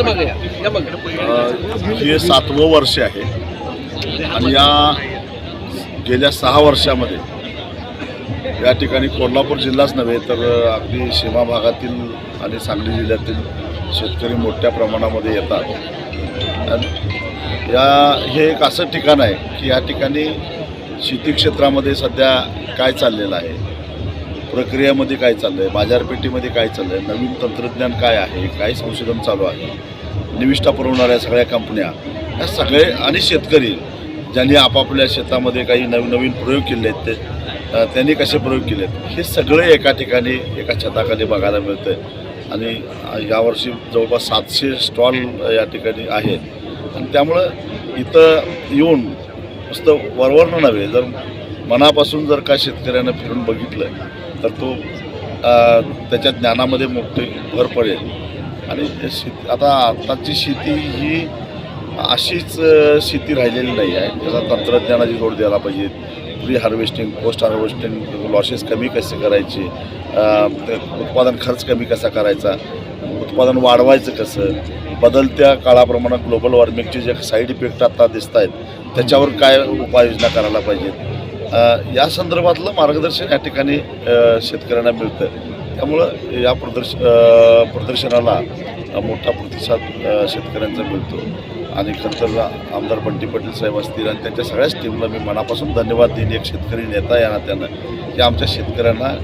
मागे या. मागे. हे सातवं वर्ष आहे आणि या गेल्या सहा वर्षामध्ये या ठिकाणी कोल्हापूर जिल्हाच नव्हे तर अगदी सीमा भागातील आणि सांगली जिल्ह्यातील शेतकरी मोठ्या प्रमाणामध्ये येतात आणि या हे एक असं ठिकाण आहे की या ठिकाणी शेती क्षेत्रामध्ये सध्या काय चाललेलं आहे प्रक्रियामध्ये काय चाललं आहे बाजारपेठेमध्ये काय चाललं आहे नवीन तंत्रज्ञान काय आहे? काय संशोधन चालू आहे? निविष्ठा पुरवणाऱ्या सगळ्या कंपन्या या सगळे आणि शेतकरी ज्यांनी आपापल्या शेतामध्ये काही नवीन नवीन प्रयोग केले आहेत ते त्यांनी कसे प्रयोग केले आहेत हे सगळे एका ठिकाणी एका छताखाली बघायला मिळतं आणि यावर्षी जवळपास सातशे स्टॉल या ठिकाणी आहेत. आणि त्यामुळं इथं येऊन नुसतं वरवरणं नव्हे जर मनापासून जर का शेतकऱ्यानं फिरून बघितलं तर तो त्याच्या ज्ञानामध्ये मोठे भर पडेल. आणि शेत आता आत्ताची शेती ही अशीच शेती राहिलेली नाही आहे. त्याला तंत्रज्ञानाची जोड द्यायला पाहिजे. Pre harvesting post harvesting losses कमी कसे करायचे? ते उत्पादन खर्च कमी कसा करायचा? उत्पादन वाढवायचं कसं? बदलत्या काळाप्रमाणे ग्लोबल वॉर्मिंगचे जे साईड इफेक्ट आता दिसत आहेत त्याच्यावर काय उपाययोजना करायला पाहिजेत? या संदर्भातलं मार्गदर्शन या ठिकाणी शेतकऱ्यांना मिळतं त्यामुळं या प्रदर्श प्रदर्शनाला मोठा प्रतिसाद शेतकऱ्यांचा मिळतो. आणि खरंतर आमदार बंटी पाटील साहेब असतील आणि त्यांच्या सगळ्याच टीमला मी मनापासून धन्यवाद देईन. एक शेतकरी नेता या नात्यानं की आमच्या शेतकऱ्यांना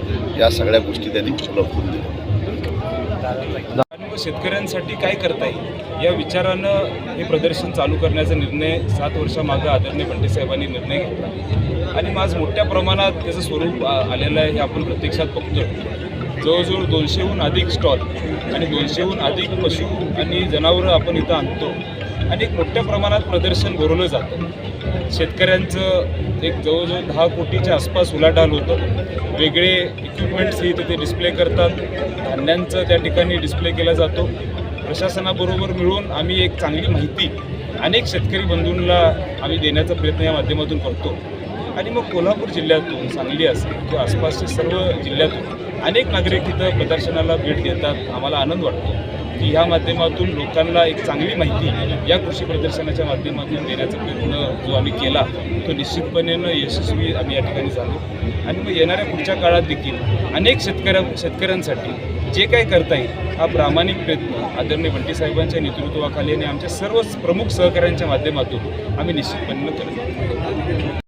या सगळ्या गोष्टी त्यांनी उपलब्ध करून दिल्या. शेतकऱ्यांसाठी काय करता येईल? या विचारानं हे प्रदर्शन चालू करण्याचा निर्णय सात वर्षामागं आदरणीय बंटी साहेबांनी निर्णय घेतला. आणि आज मोठ्या प्रमाणात त्याचं स्वरूप आलेलं आहे हे आपण प्रत्यक्षात बघतोय. जवळजवळ दोनशेहून अधिक स्टॉल आणि दोनशेहून अधिक पशु आणि जनावरं आपण इथं आणतो. आणि मोठ्या प्रमाणात प्रदर्शन भरवलं जातं. शेतकऱ्यांचं एक जवळजवळ दहा कोटीच्या आसपास उलाढाल होतं. वेगळे इक्विपमेंट्स तिथे डिस्प्ले करतात. धान्यांचं त्या ठिकाणी डिस्प्ले केला जातो. प्रशासनाबरोबर मिळून आम्ही एक चांगली माहिती अनेक शेतकरी बंधूंना आम्ही देण्याचा प्रयत्न या माध्यमातून करतो. आणि मग कोल्हापूर जिल्ह्यातून सांगली असेल किंवा आसपासच्या सर्व जिल्ह्यातून अनेक नागरिक इथं प्रदर्शनाला भेट देतात. आम्हाला आनंद वाटतो. की ह्या माध्यमातून लोकांना एक चांगली माहिती या कृषी प्रदर्शनाच्या माध्यमातून देण्याचा प्रयत्न जो आम्ही केला तो निश्चितपणेनं यशस्वी आम्ही या ठिकाणी झालो. आणि मग येणाऱ्या पुढच्या काळात देखील अनेक शेतकऱ्या शेतकऱ्यांसाठी जे काही करता येईल हा प्रामाणिक प्रयत्न आदरणीय बंटी साहेबांच्या नेतृत्वाखाली आणि आमच्या सर्व प्रमुख सहकाऱ्यांच्या माध्यमातून आम्ही निश्चितपणे करत